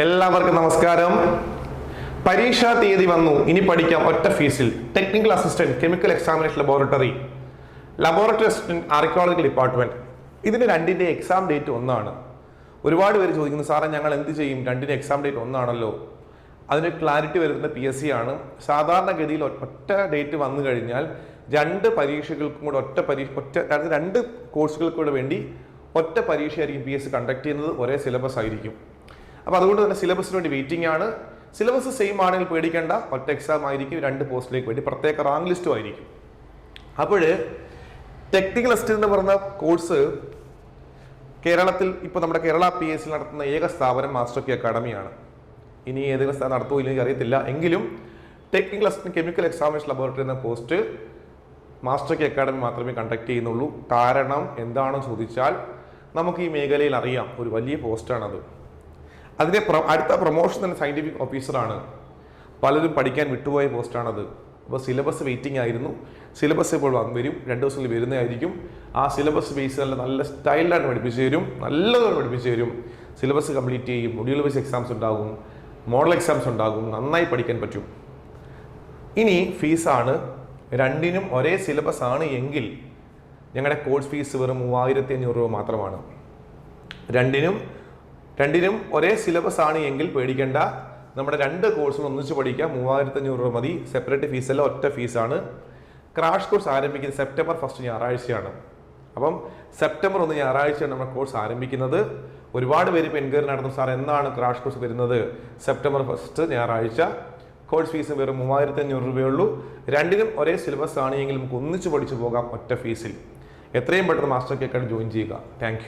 എല്ലാവർക്കും നമസ്കാരം. പരീക്ഷാ തീയതി വന്നു. ഇനി പഠിക്കാം ഒറ്റ ഫീസിൽ. Technical assistant chemical examination laboratory laboratory assistant archaeological department ഇതിന് രണ്ടിന്റെ എക്സാം ഡേറ്റ് ഒന്നാണ്. ഒരുപാട് പേര് ചോദിക്കുന്നു സാറേ ഞങ്ങൾ എന്ത് ചെയ്യും? രണ്ടിന്റെ എക്സാം ഡേറ്റ് ഒന്നാണല്ലോ. അതിന് ക്ലാരിറ്റി വരുന്നത് പി എസ് സി ആണ്. സാധാരണഗതിയിൽ ഒറ്റ ഡേറ്റ് വന്നു കഴിഞ്ഞാൽ രണ്ട് പരീക്ഷകൾക്കും കൂടെ ഒറ്റ പരീക്ഷ ഒറ്റ രണ്ട് കോഴ്സുകൾക്കൂടെ വേണ്ടി ഒറ്റ പരീക്ഷയായിരിക്കും പി എസ് സി കണ്ടക്ട് ചെയ്യുന്നത്. ഒരേ സിലബസ് ആയിരിക്കും. അപ്പോൾ അതുകൊണ്ട് തന്നെ സിലബസിന് വേണ്ടി വെയിറ്റിംഗ് ആണ്. സിലബസ് സെയിം ആണെങ്കിൽ പേടിക്കേണ്ട. ഒറ്റ എക്സാം ആയിരിക്കും രണ്ട് പോസ്റ്റിലേക്ക് വേണ്ടി പ്രത്യേക റാങ്ക് ലിസ്റ്റും ആയിരിക്കും. അപ്പോൾ ടെക്നിക്കൽ അസിസ്റ്റന്റ് എന്ന് പറഞ്ഞ കോഴ്സ് കേരളത്തിൽ ഇപ്പോൾ നമ്മുടെ കേരള പി എസ് സി നടത്തുന്ന ഏക സ്ഥാപനം മാസ്റ്റർ കെ അക്കാഡമിയാണ് ഇനി ഏതെങ്കിലും സ്ഥാനം നടത്തുമോ ഇല്ലെങ്കിൽ അറിയത്തില്ല എങ്കിലും technical assistant chemical examination laboratory എന്ന പോസ്റ്റ് മാസ്റ്റർ കെ അക്കാഡമി മാത്രമേ കണ്ടക്ട് ചെയ്യുന്നുള്ളൂ. കാരണം എന്താണെന്ന് ചോദിച്ചാൽ നമുക്ക് ഈ മേഖലയിൽ അറിയാം. ഒരു വലിയ പോസ്റ്റാണത് അതിന്റെ പ്ര- അടുത്ത പ്രൊമോഷൻ തന്നെ സയന്റിഫിക് ഓഫീസറാണ് പലരും പഠിക്കാൻ വിട്ടുപോയ പോസ്റ്റാണത് അപ്പോൾ സിലബസ് വെയിറ്റിംഗ് ആയിരുന്നു. സിലബസ് ഇപ്പോൾ വരും. രണ്ട് ദിവസത്തിൽ വരുന്നതായിരിക്കും ആ സിലബസ് ബേസ് നല്ല നല്ല സ്റ്റൈലിലാണ് പഠിപ്പിച്ചു തരും. നല്ലതുപോലെ പഠിപ്പിച്ചു തരും. സിലബസ് കംപ്ലീറ്റ് ചെയ്യും. മൊഡ്യൂൾ വൈസ് എക്സാംസ് ഉണ്ടാകും. മോഡൽ എക്സാംസ് ഉണ്ടാകും. നന്നായി പഠിക്കാൻ പറ്റും. ഇനി ഫീസാണ് രണ്ടിനും ഒരേ സിലബസ് ആണ് എങ്കിൽ ഞങ്ങളുടെ കോഴ്സ് ഫീസ് വെറും മൂവായിരത്തി അഞ്ഞൂറ് രൂപ മാത്രമാണ്. രണ്ടിനും രണ്ടിനും ഒരേ സിലബസ് ആണ് എങ്കിൽ പേടിക്കേണ്ട. നമ്മുടെ രണ്ട് കോഴ്സും ഒന്നിച്ച് പഠിക്കാം. മൂവായിരത്തി അഞ്ഞൂറ് രൂപ മതി. സെപ്പറേറ്റ് ഫീസല്ല ഒറ്റ ഫീസാണ് ക്രാഷ് കോഴ്സ് ആരംഭിക്കുന്നത് സെപ്റ്റംബർ ഫസ്റ്റ് ഞായറാഴ്ചയാണ്. അപ്പം സെപ്റ്റംബർ ഒന്ന് ഞായറാഴ്ചയാണ് നമ്മുടെ കോഴ്സ് ആരംഭിക്കുന്നത്. ഒരുപാട് പേര് ഇപ്പോൾ എൻക്വയറി നടന്നു സാർ എന്നാണ് ക്രാഷ് കോഴ്സ് വരുന്നത്? സെപ്റ്റംബർ ഫസ്റ്റ് ഞായറാഴ്ച. കോഴ്സ് ഫീസ് വെറും മൂവായിരത്തി അഞ്ഞൂറ് രൂപയുള്ളൂ രണ്ടിനും ഒരേ സിലബസ് ആണെങ്കിൽ നമുക്ക് ഒന്നിച്ച് പഠിച്ചു പോകാം ഒറ്റ ഫീസിൽ എത്രയും പെട്ടെന്ന് മാസ്റ്റർ കേക്കാണ് ജോയിൻ ചെയ്യുക. താങ്ക്